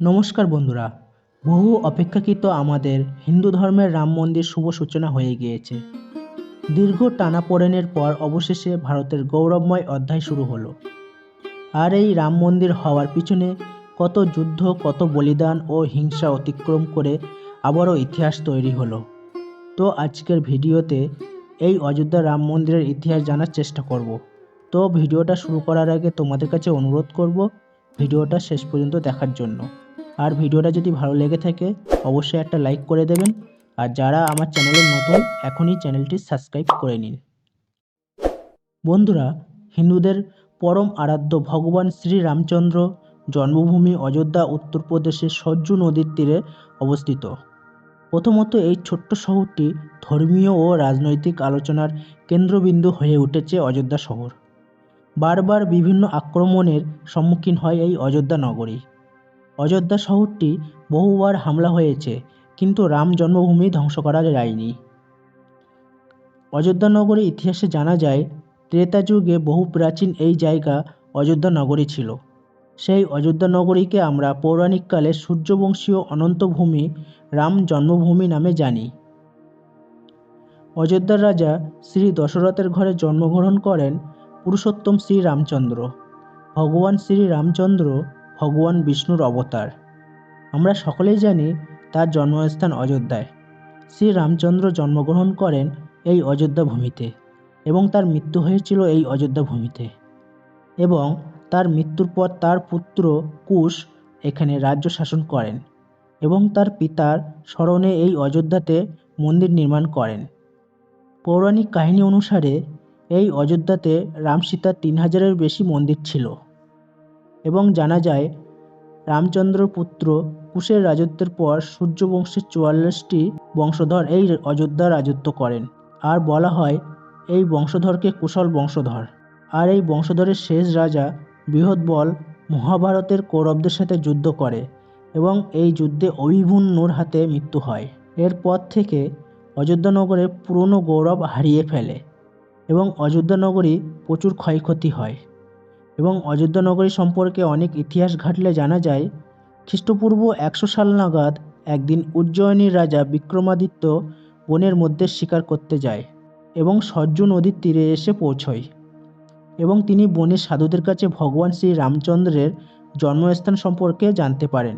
নমস্কার বন্ধুরা। বহু অপেক্ষাকৃত আমাদের হিন্দু ধর্মের রাম মন্দির শুভ সূচনা হয়ে গিয়েছে। দীর্ঘ টানাপোড়েনের পর অবশেষে ভারতের গৌরবময় অধ্যায় শুরু হলো। আর এই রাম মন্দির হওয়ার পিছনে কত যুদ্ধ, কত বলিদান ও হিংসা অতিক্রম করে আবারও ইতিহাস তৈরি হলো। তো আজকের ভিডিওতে এই অযোধ্যা রাম মন্দিরের ইতিহাস জানার চেষ্টা করব। তো ভিডিওটা শুরু করার আগে তোমাদের কাছে অনুরোধ করব ভিডিওটা শেষ পর্যন্ত দেখার জন্য। আর ভিডিওটা যদি ভালো লেগে থাকে, অবশ্যই একটা লাইক করে দেবেন। আর যারা আমার চ্যানেলের নতুন, এখনই চ্যানেলটি সাবস্ক্রাইব করে নিন। বন্ধুরা, হিন্দুদের পরম আরাধ্য ভগবান শ্রী রামচন্দ্র জন্মভূমি অযোধ্যা উত্তরপ্রদেশের সজ্জু নদীর তীরে অবস্থিত। প্রথমত এই ছোট্ট শহরটি ধর্মীয় ও রাজনৈতিক আলোচনার কেন্দ্রবিন্দু হয়ে উঠেছে অযোধ্যা শহর। বারবার বিভিন্ন আক্রমণের সম্মুখীন হয় এই অযোধ্যা নগরী। অযোধ্যা শহরটি বহুবার হামলা হয়েছে, কিন্তু রাম জন্মভূমি ধ্বংস করা যায়নি। অযোধ্যা নগরীর ইতিহাসে জানা যায়, ত্রেতা যুগে বহু প্রাচীন এই জায়গা অযোধ্যা নগরী ছিল। সেই অযোধ্যা নগরীকে আমরা পৌরাণিককালে সূর্যবংশীয় অনন্তভূমি রাম জন্মভূমি নামে জানি। অযোধ্যার রাজা শ্রী দশরথের ঘরে জন্মগ্রহণ করেন পুরুষোত্তম শ্রী রামচন্দ্র। ভগবান শ্রী রামচন্দ্র ভগবান বিষ্ণুর অবতার। আমরা সকলেই জানি তার জন্মস্থান অযোধ্যায়। শ্রী রামচন্দ্র জন্মগ্রহণ করেন এই অযোধ্যা ভূমিতে এবং তার মৃত্যু হয়েছিল এই অযোধ্যা ভূমিতে এবং তার মৃত্যুর পর তার পুত্র কুশ এখানে রাজ্য শাসন করেন এবং তার পিতার স্মরণে এই অযোধ্যাতে মন্দির নির্মাণ করেন। পৌরাণিক কাহিনী অনুসারে এই অযোধ্যাতে রাম সীতার তিন হাজারের বেশি মন্দির ছিল। এবং জানা যায় রামচন্দ্র পুত্র কুশের রাজত্বের পর সূর্যবংশের চুয়াল্লিশটি বংশধর এই অযোধ্যা রাজত্ব করেন। আর বলা হয়, এই বংশধরকে কুশল বংশধর। আর এই বংশধরের শেষ রাজা বৃহৎবল মহাভারতের কৌরবদের সাথে যুদ্ধ করে এবং এই যুদ্ধে অভিভূন্যুর হাতে মৃত্যু হয়। এরপর থেকে অযোধ্যা নগরের পুরনো গৌরব হারিয়ে ফেলে এবং অযোধ্যা নগরী প্রচুর ক্ষয়ক্ষতি হয়। এবং অযোধ্যা নগরী সম্পর্কে অনেক ইতিহাস ঘাটলে জানা যায়, খ্রিস্টপূর্ব একশো সাল নাগাদ একদিন উজ্জয়িনীর রাজা বিক্রমাদিত্য বনের মধ্যে শিকার করতে যায় এবং সজ্জু নদীর তীরে এসে পৌঁছয় এবং তিনি বনের সাধুদের কাছে ভগবান শ্রী রামচন্দ্রের জন্মস্থান সম্পর্কে জানতে পারেন।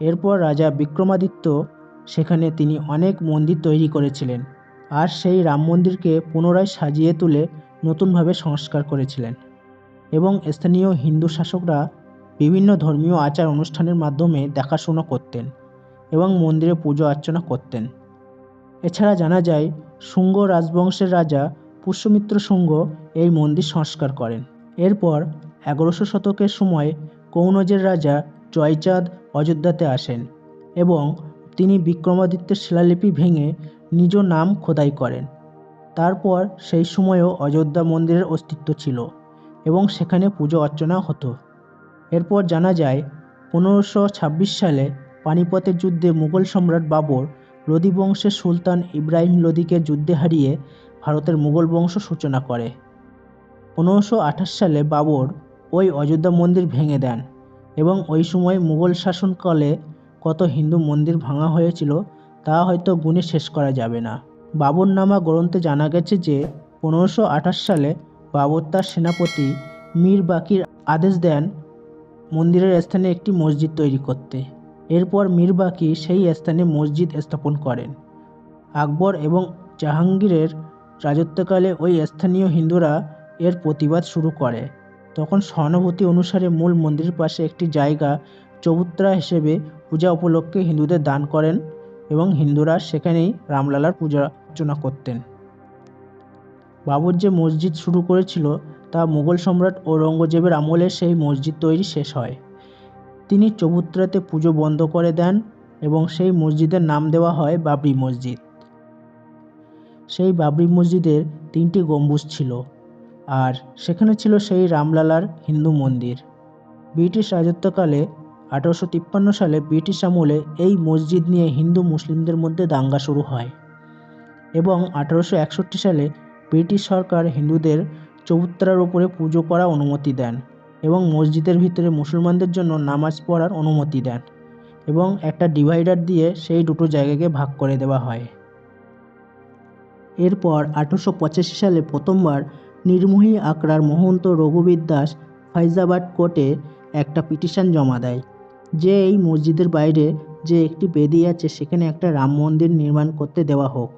এরপর রাজা বিক্রমাদিত্য সেখানে তিনি অনেক মন্দির তৈরি করেছিলেন আর সেই রাম মন্দিরকে পুনরায় সাজিয়ে তুলে নতুনভাবে সংস্কার করেছিলেন। এবং স্থানীয় হিন্দু শাসকরা বিভিন্ন ধর্মীয় আচার অনুষ্ঠানের মাধ্যমে দেখাশোনা করতেন এবং মন্দিরে পুজো অর্চনা করতেন। এছাড়া জানা যায়, শুঙ্গ রাজবংশের রাজা পুষ্যমিত্র শুঙ্গ এই মন্দির সংস্কার করেন। এরপর এগারোশো শতকের সময় কৌনজের রাজা জয়চাঁদ অযোধ্যাতে আসেন এবং তিনি বিক্রমাদিত্যের শিলালিপি ভেঙে নিজ নাম খোদাই করেন। তারপর সেই সময়েও অযোধ্যা মন্দিরের অস্তিত্ব ছিল। এবং সেখানে পুজো অর্চনা হতো। এরপর জানা যায়, পনেরোশো ছাব্বিশ সালে পানিপথের যুদ্ধে মুঘল সম্রাট বাবর লোদি বংশের সুলতান ইব্রাহিম লোদিকে যুদ্ধে হারিয়ে ভারতের মুঘল বংশ সূচনা করে। পনেরোশো আঠাশ সালে বাবর ওই অযোধ্যা মন্দির ভেঙে দেন এবং ওই সময় মুঘল শাসনকালে কত হিন্দু মন্দির ভাঙা হয়েছিল তা হয়তো গুণে শেষ করা যাবে না। বাবর নামা গ্রন্থে জানা গেছে যে, পনেরোশো আঠাশ সালে বাবর তার সেনাপতি মীর বাকির আদেশ দেন মন্দিরের স্থানে একটি মসজিদ তৈরি করতে। এরপর মীর বাকি সেই স্থানে মসজিদ স্থাপন করেন। আকবর এবং জাহাঙ্গীরের রাজত্বকালে ওই স্থানীয় হিন্দুরা এর প্রতিবাদ শুরু করে। তখন সহানুভূতি অনুসারে মূল মন্দিরের পাশে একটি জায়গা চবুত্রা হিসেবে পূজা উপলক্ষে হিন্দুদের দান করেন এবং হিন্দুরা সেখানেই রামলালার পূজা অর্চনা করতেন। বাবর যে মসজিদ শুরু করেছিল, তা মুঘল সম্রাট ঔরঙ্গজেবের আমলে সেই মসজিদ তৈরি শেষ হয়। তিনি চবুত্রাতে পুজো বন্ধ করে দেন এবং সেই মসজিদের নাম দেওয়া হয় বাবরি মসজিদ। সেই বাবরি মসজিদের তিনটি গম্বুজ ছিল, আর সেখানে ছিল সেই রামলালার হিন্দু মন্দির। ব্রিটিশ রাজত্বকালে আঠারোশো তিপ্পান্ন সালে ব্রিটিশ আমলে এই মসজিদ নিয়ে হিন্দু মুসলিমদের মধ্যে দাঙ্গা শুরু হয় এবং আঠারোশো একষট্টি সালে ব্রিটিশ সরকার হিন্দুদের চবুত্রার উপরে পুজো করার অনুমতি দেন এবং মসজিদের ভিতরে মুসলমানদের জন্য নামাজ পড়ার অনুমতি দেন এবং একটা ডিভাইডার দিয়ে সেই দুটো জায়গাকে ভাগ করে দেওয়া হয়। এরপর আঠেরোশো পঁচাশি সালে প্রথমবার নির্মোহী আকরার মহন্ত রঘুবীর দাস ফাইজাবাদ কোর্টে একটা পিটিশন জমা দেয়, যে এই মসজিদের বাইরে যে একটি বেদি আছে সেখানে একটা রাম মন্দির নির্মাণ করতে দেওয়া হোক।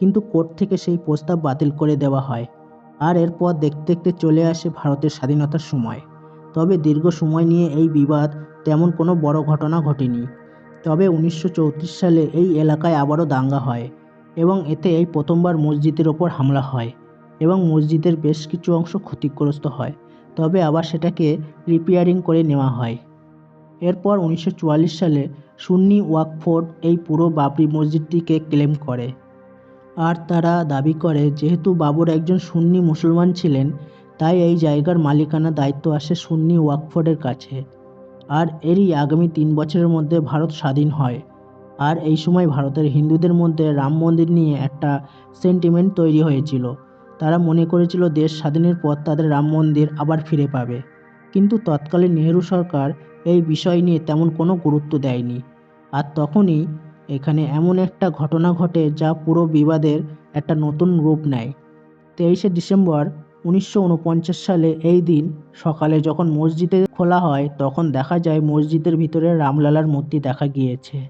কিন্তু কোর্ট থেকে সেই প্রস্তাব বাতিল করে দেওয়া হয়। আর এরপর দেখতে দেখতে চলে আসে ভারতের স্বাধীনতার সময়। তবে দীর্ঘ সময় নিয়ে এই বিবাদ তেমন কোনো বড় ঘটনা ঘটেনি। তবে উনিশশো চৌত্রিশ সালে এই এলাকায় আবারও দাঙ্গা হয় এবং এতে এই প্রথমবার মসজিদের ওপর হামলা হয় এবং মসজিদের বেশ কিছু অংশ ক্ষতিগ্রস্ত হয়। তবে আবার সেটাকে রিপেয়ারিং করে নেওয়া হয়। এরপর উনিশশো চুয়াল্লিশ সালে সুন্নি ওয়াকফোর্ড এই পুরো বাবরি মসজিদটিকে ক্লেম করে। আর তারা দাবি করে, যেহেতু বাবর একজন সুন্নি মুসলমান ছিলেন, তাই এই জায়গার মালিকানা দায়িত্ব আসে সুন্নি ওয়াকফোর্ডের কাছে। আর এরই আগামী তিন বছরের মধ্যে ভারত স্বাধীন হয়। আর এই সময় ভারতের হিন্দুদের মধ্যে রাম মন্দির নিয়ে একটা সেন্টিমেন্ট তৈরি হয়েছিল। তারা মনে করেছিল দেশ স্বাধীনের পর তাদের রাম মন্দির আবার ফিরে পাবে। কিন্তু তৎকালীন নেহেরু সরকার এই বিষয় নিয়ে তেমন কোনো গুরুত্ব দেয়নি। আর তখনই এখানে এমন একটা ঘটনা ঘটে যা পুরো বিবাদের একটা নতুন রূপ নেয়। তেইশে ডিসেম্বর উনিশশো উনপঞ্চাশ সালে এই দিন সকালে যখন মসজিদে খোলা হয়, তখন দেখা যায় মসজিদের ভিতরে রামলালার মূর্তি দেখা গিয়েছে।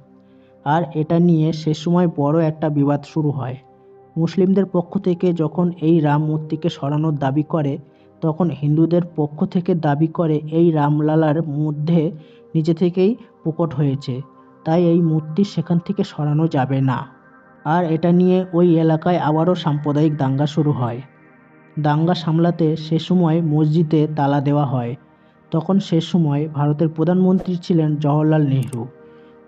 আর এটা নিয়ে সে সময় বড় একটা বিবাদ শুরু হয়। মুসলিমদের পক্ষ থেকে যখন এই রাম মূর্তিকে সরানোর দাবি করে, তখন হিন্দুদের পক্ষ থেকে দাবি করে এই রামলালার মধ্যে নিজে থেকেই প্রকট হয়েছে। তাই এই মূর্তি সেখান থেকে সরানো যাবে না। আর এটা নিয়ে ওই এলাকায় আবারও সাম্প্রদায়িক দাঙ্গা শুরু হয়। দাঙ্গা সামলাতে সে সময় মসজিদে তালা দেওয়া হয়। তখন সে সময় ভারতের প্রধানমন্ত্রী ছিলেন জওহরলাল নেহরু।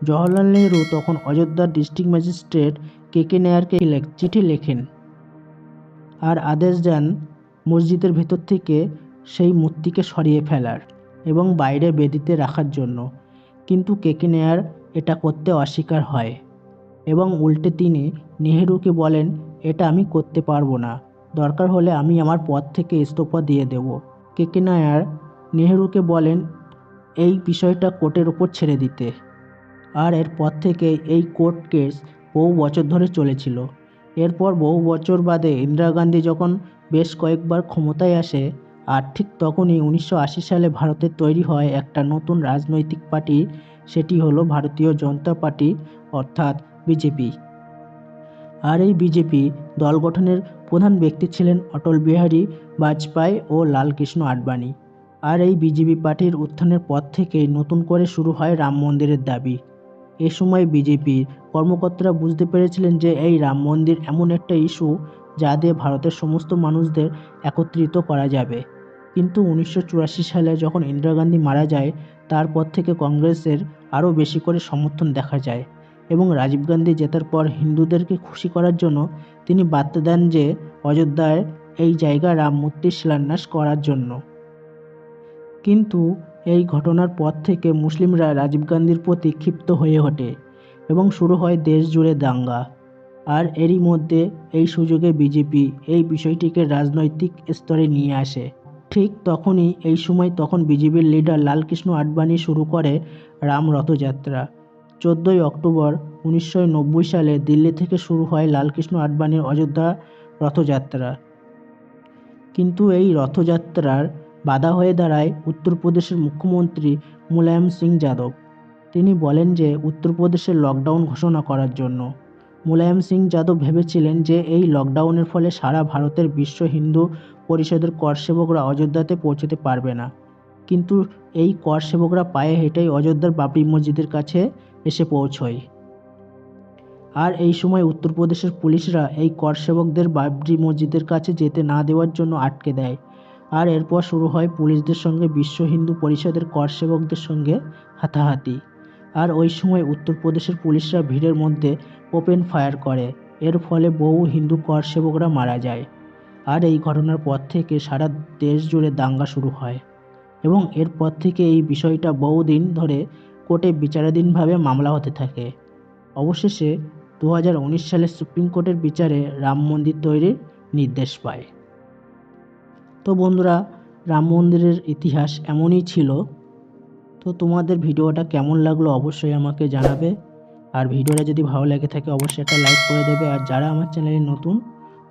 জওহরলাল নেহরু তখন অযোধ্যার ডিস্ট্রিক্ট ম্যাজিস্ট্রেট কে কে নায়ারকে চিঠি লেখেন। আর আদেশ দেন মসজিদের ভেতর থেকে সেই মূর্তিকে সরিয়ে ফেলার এবং বাইরে বেদিতে রাখার জন্য। কিন্তু কে কে নায়ার এটা করতে অস্বীকার হয়। এবং উল্টে তিনি নেহেরুকে বলেন, এটা আমি করতে পারব না। দরকার হলে আমি আমার পদ থেকে ইস্তফা দিয়ে দেব। কে কে নায়ার নেহেরুকে বলেন, এই বিষয়টা কোর্টের ওপর ছেড়ে দিতে। আর এরপর থেকে এই কোর্ট কেস বহু বছর ধরে চলেছিল। এরপর বহু বছর বাদে ইন্দিরা গান্ধী যখন বেশ কয়েকবার ক্ষমতায় আসে, আর ঠিক তখনই উনিশশো আশি সালে ভারতে তৈরি হয় একটা নতুন রাজনৈতিক পার্টি সেটি হলো ভারতীয় জনতা পার্টি, অর্থাৎ বিজেপি। আর এই বিজেপি দল গঠনের প্রধান ব্যক্তি ছিলেন অটল বিহারী বাজপেয়ী ও লালকৃষ্ণ আডবাণী। আর এই বিজেপি পার্টির উত্থানের পর থেকেই নতুন করে শুরু হয় রাম মন্দিরের দাবি। এ সময় বিজেপির কর্মকর্তারা বুঝতে পেরেছিলেন যে এই রাম মন্দির এমন একটা ইস্যু যা দিয়ে ভারতের সমস্ত মানুষদের একত্রিত করা যাবে। কিন্তু উনিশশো চুরাশি সালে যখন ইন্দিরা গান্ধী মারা যায় তারপর থেকে কংগ্রেসের আরও বেশি করে সমর্থন দেখা যায় এবং রাজীব গান্ধী জেতার পর হিন্দুদেরকে খুশি করার জন্য তিনি বার্তা দেন যে অযোধ্যায় এই জায়গা রাম মূর্তির শিলান্যাস করার জন্য। কিন্তু এই ঘটনার পর থেকে মুসলিমরা রাজীব গান্ধীর প্রতি ক্ষিপ্ত হয়ে ওঠে এবং শুরু হয় দেশ জুড়ে দাঙ্গা। আর এরই মধ্যে এই সুযোগে বিজেপি এই বিষয়টিকে রাজনৈতিক স্তরে নিয়ে আসে। ঠিক তখনই, এই সময় তখন বিজেপির লিডার লালকৃষ্ণ আডবাণী শুরু করে রাম রথযাত্রা। চোদ্দোই অক্টোবর উনিশশো নব্বই সালে দিল্লি থেকে শুরু হয় লালকৃষ্ণ আডবাণীর অযোধ্যা রথযাত্রা। কিন্তু এই রথযাত্রার বাধা হয়ে দাঁড়ায় উত্তরপ্রদেশের মুখ্যমন্ত্রী মুলায়ম সিং যাদব। তিনি বলেন যে, উত্তরপ্রদেশের লকডাউন ঘোষণা করার জন্য। মুলায়ম সিং যাদব ভেবেছিলেন যে, এই লকডাউনের ফলে সারা ভারতের বিশ্ব হিন্দু পরিষদের কর সেবকরা অযোধ্যাতে পৌঁছতে পারবে না। কিন্তু এই কর সেবকরা পায়ে হেঁটেই অযোধ্যার বাবরি মসজিদের কাছে এসে পৌঁছয়। আর এই সময় উত্তরপ্রদেশের পুলিশরা এই কর সেবকদের বাবরি মসজিদের কাছে যেতে না দেওয়ার জন্য আটকে দেয়। আর এরপর শুরু হয় পুলিশদের সঙ্গে বিশ্ব হিন্দু পরিষদের কর সেবকদের সঙ্গে হাতাহাতি। আর ওই সময় উত্তরপ্রদেশের পুলিশরা ভিড়ের মধ্যে ওপেন ফায়ার করে। এর ফলে বহু হিন্দু কর সেবকরা মারা যায়। আর এই ঘটনার পর থেকে সারা দেশ জুড়ে দাঙ্গা শুরু হয় এবং এরপর থেকে এই বিষয়টা বহুদিন ধরে কোর্টে বিচারাধীনভাবে মামলা হতে থাকে। অবশেষে দু হাজার উনিশ সালে সুপ্রিম কোর্টের বিচারে রাম মন্দির তৈরির নির্দেশ পায়। তো বন্ধুরা, রাম মন্দিরের ইতিহাস এমনই ছিল। তো তোমাদের ভিডিওটা কেমন লাগল অবশ্যই আমাকে জানাবে। আর ভিডিওটা যদি ভালো লেগে থাকে, অবশ্যই একটা লাইক করে দেবে। আর যারা আমার চ্যানেলে নতুন